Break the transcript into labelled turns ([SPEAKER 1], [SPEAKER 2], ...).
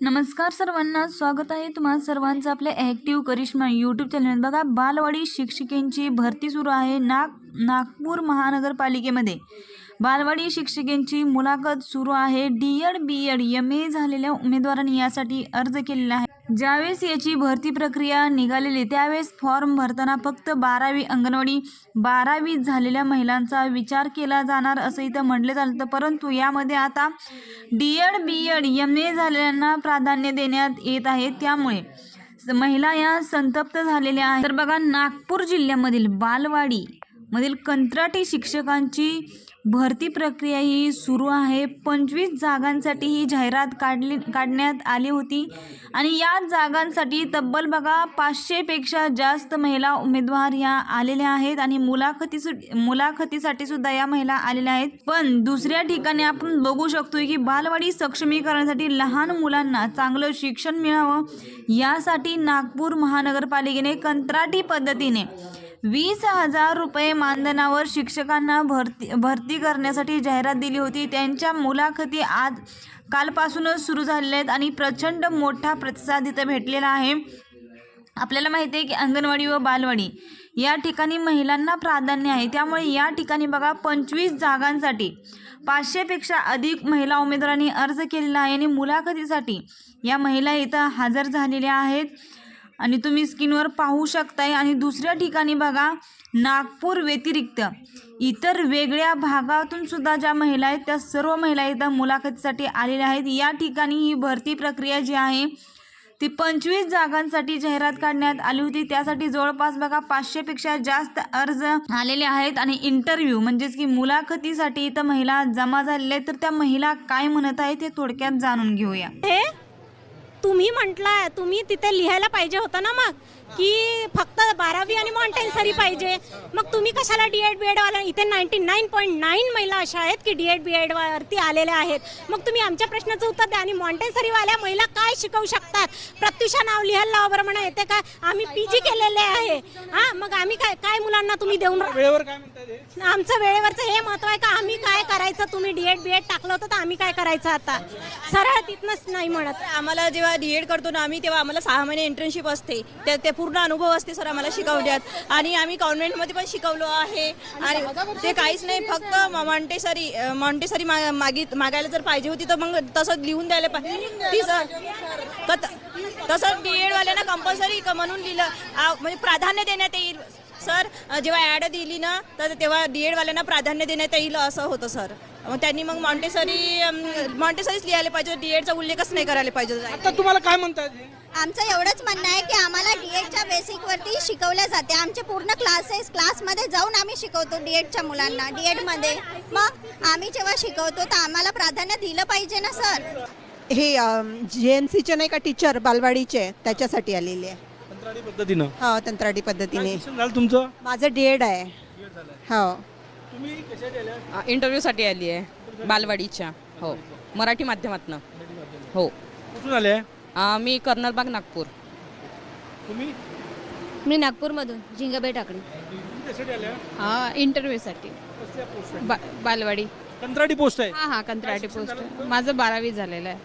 [SPEAKER 1] नमस्कार सर्वांना स्वागत आहे तुम्हा सर्वांचं आपल्या ॲक्टिव्ह करिश्मा यूट्यूब चॅनल बघा बालवाडी शिक्षिकेंची भरती सुरू आहे नाग नागपूर महानगरपालिकेमध्ये. बालवाडी शिक्षिकेंची मुलाखत सुरू आहे. D Ed B Ed M A झालेल्या उमेदवारांनी यासाठी अर्ज केलेला आहे. ज्यावेळेस याची भरती प्रक्रिया निघालेली त्यावेळेस फॉर्म भरताना फक्त बारावी अंगणवाडी बारावी झालेल्या महिलांचा विचार केला जाणार असं इथं म्हटलं चालतं. परंतु यामध्ये आता D Ed B Ed M A झालेल्यांना प्राधान्य देण्यात येत आहे. त्यामुळे महिला या संतप्त झालेल्या आहेत. तर बघा नागपूर जिल्ह्यामधील बालवाडी मधील कंत्राटी शिक्षकांची भरती प्रक्रिया ही सुरू आहे. पंचवीस जागांसाठी ही जाहिरात काढली काढण्यात आली होती. आणि या जागांसाठी तब्बल बघा पाचशेपेक्षा जास्त महिला उमेदवार या आलेल्या आहेत आणि मुलाखती सु- मुलाखतीसाठी सुद्धा या महिला आलेल्या आहेत. पण दुसऱ्या ठिकाणी आपण बघू शकतो की बालवाडी सक्षमीकरणासाठी लहान मुलांना चांगलं शिक्षण मिळावं यासाठी नागपूर महानगरपालिकेने कंत्राटी पद्धतीने वीस हजार रुपये मानधनावर शिक्षकांना भरती भरती करण्यासाठी जाहिरात दिली होती. त्यांच्या मुलाखती आज कालपासूनच सुरू झालेल्या आहेत आणि प्रचंड मोठा प्रतिसाद इथं भेटलेला आहे. आपल्याला माहिती आहे की अंगणवाडी व बालवाडी या ठिकाणी महिलांना प्राधान्य आहे. त्यामुळे या ठिकाणी बघा पंचवीस जागांसाठी पाचशेपेक्षा अधिक महिला उमेदवारांनी अर्ज केलेला आहे आणि मुलाखतीसाठी या महिला इथं हजर झालेल्या आहेत. आणि तुम्ही स्क्रीनवर पाहू शकताय. आणि दुसऱ्या ठिकाणी बघा नागपूर व्यतिरिक्त इतर वेगळ्या भागातून सुद्धा ज्या महिला आहेत त्या सर्व महिला इथं मुलाखतीसाठी आलेल्या आहेत. या ठिकाणी ही भरती प्रक्रिया जी आहे ती पंचवीस जागांसाठी जाहिरात काढण्यात आली होती. त्यासाठी जवळपास बघा पाचशेपेक्षा जास्त अर्ज आलेले आहेत. आणि इंटरव्ह्यू म्हणजेच की मुलाखतीसाठी इथं महिला जमा झालेल्या आहेत. तर त्या महिला काय म्हणत आहेत ते थोडक्यात जाणून घेऊया.
[SPEAKER 2] हे तुम्ही म्हटलाय तुम्ही तिथे लिहायला पाहिजे होतं ना मग? की फक्त बारावी आणि मॉन्टेन्सरी पाहिजे. मग तुम्ही कशाला डी एड बी एड वाला? इथे नाईन्टी नाईन पॉईंट नाईन महिला अशा आहेत की डी एड बी एड वरती आलेल्या आहेत. मग तुम्ही आमच्या प्रश्नाचं उत्तर द्या. आणि मॉन्टेन्सरी वाल्या महिला काय शिकवू शकतात? प्रत्युषा नाव लिहायला लावा बरं म्हणा. येते का आम्ही पी जी केलेले आहे. मग आम्ही काय काय मुलांना तुम्ही देऊन
[SPEAKER 3] वेळेवर काय म्हणतात हे?
[SPEAKER 2] आमचं वेळेवरचं हे महत्त्व आहे का? आम्ही काय करायचं? तुम्ही डी एड बी एड टाकलं होतं तर आम्ही काय करायचं आता? सरळ तिथनंच नाही म्हणत.
[SPEAKER 4] आम्हाला जेव्हा डीएड करतो ना आम्ही तेव्हा आम्हाला सहा महिने इंटर्नशिप असते. ते ते पूर्ण अनुभव असते सर आम्हाला शिकवण्यात. आणि आम्ही कॉन्व्हेंटमध्ये पण शिकवलो आहे. आणि ते काहीच नाही फक्त मॉन्टेसरी मॉन्टेसरी मा- मागित मागायला जर पाहिजे होती तर मग तसं लिहून द्यायला पाहिजे ती सर तसं डीएड वाल्यांना कंपल्सरी म्हणून लिहिलं. म्हणजे प्राधान्य देण्यात येईल. सर जेव्हा ॲड दिली ना तर तेव्हा डी एडवाल्यांना प्राधान्य देण्यात येईल असं होतं सर मग त्यांनी मग मॉन्टेसरी मॉन्टेसरीच लिहायला पाहिजे. डी एडचा उल्लेखच नाही करायला पाहिजे.
[SPEAKER 3] आता तुम्हाला काय म्हणतात?
[SPEAKER 5] आमचं एवढंच म्हणणं आहे की आम्हाला डीएडच्या बेसिकवरती शिकवल्या जाते. आमचे पूर्ण क्लासेस क्लासमध्ये जाऊन आम्ही शिकवतो डीएडच्या मुलांना डीएडमध्ये मग आम्ही जेव्हा शिकवतो तर आम्हाला प्राधान्य दिलं पाहिजे ना सर
[SPEAKER 6] हे जे एन सीचे नाही का टीचर बालवाडीचे त्याच्यासाठी आलेले आहे.
[SPEAKER 3] कंत्राटी पद्धतीनं?
[SPEAKER 6] हो तंत्राटी पद्धतीने.
[SPEAKER 3] शिक्षण झालं तुमचं?
[SPEAKER 6] माझं डी एड आहे. हो.
[SPEAKER 3] तुम्ही
[SPEAKER 7] इंटरव्ह्यूसाठी आली आहे बालवाडीच्या. हो. मराठी माध्यमातनं. हो.
[SPEAKER 3] कुठून आल्या
[SPEAKER 7] आ, मी कर्नलबाग नागपूर.
[SPEAKER 3] तुम्ही?
[SPEAKER 8] मी नागपूरमधून झिंगाबाई टाकळी
[SPEAKER 3] तुम्ही आल्या
[SPEAKER 8] हा इंटरव्ह्यूसाठी
[SPEAKER 3] कसल्या पोस्ट
[SPEAKER 8] बा बालवाडी.
[SPEAKER 3] कंत्राटी पोस्ट आहे.
[SPEAKER 8] हा हा कंत्राटी पोस्ट माझं बारावी झालेलं आहे.